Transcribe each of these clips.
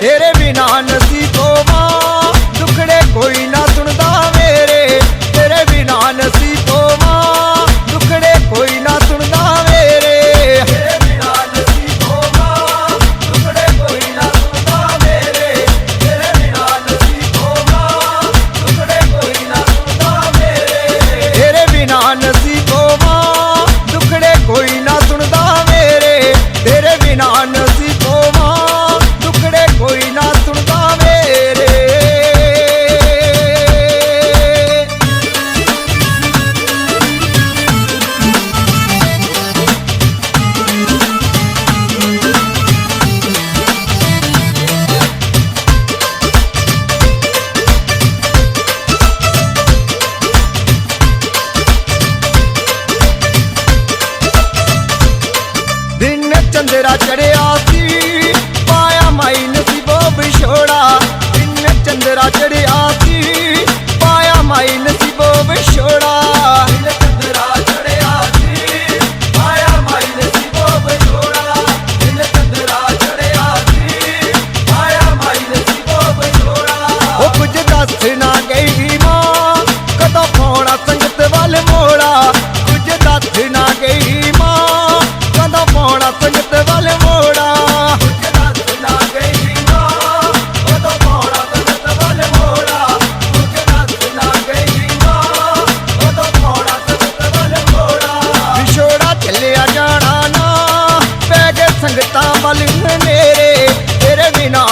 ਤੇਰੇ ਬਿਨਾ ਨਸੀ ਕੋਵਾ ਦੁਖੜੇ ਕੋਈ ਨਾ ਸੁਣਦਾ ਮੇਰੇ। ਤੇਰੇ ਬਿਨਾ ਨਸੀ ਕੋਵਾ ਦੁਖੜੇ ਕੋਈ ਨਾ ਸੁਣਦਾ ਮੇਰੇ। ਤੇਰੇ ਬਿਨਾ ਨਸੀ ਕੋਵਾ ਦੁਖੜੇ ਕੋਈ ਨਾ ਸੁਣਦਾ ਮੇਰੇ। ਤੇਰੇ ਬਿਨਾ ਨਸੀ ਕੋਵਾ ਦੁਖੜੇ ਕੋਈ ਨਾ ਸੁਣਦਾ ਮੇਰੇ। ਤੇਰੇ ਬਿਨਾ ਚੰਦਰਾ ਚੜਿਆ रंग मेरे तेरे बिना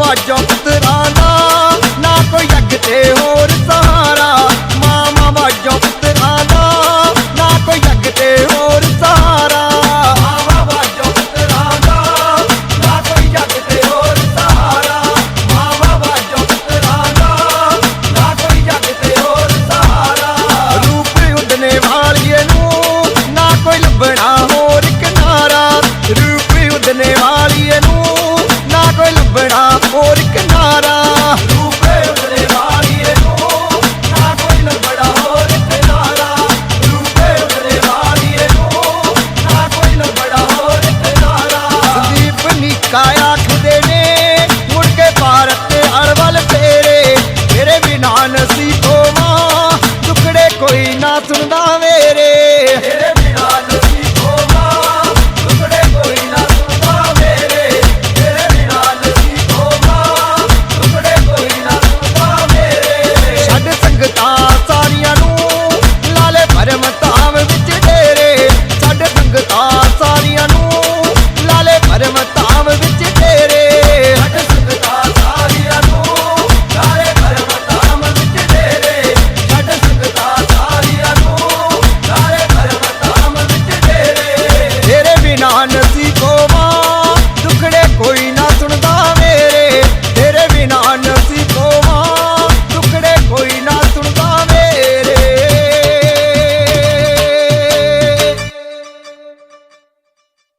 ਬਾਬਾ ਜਪਤ 怎么的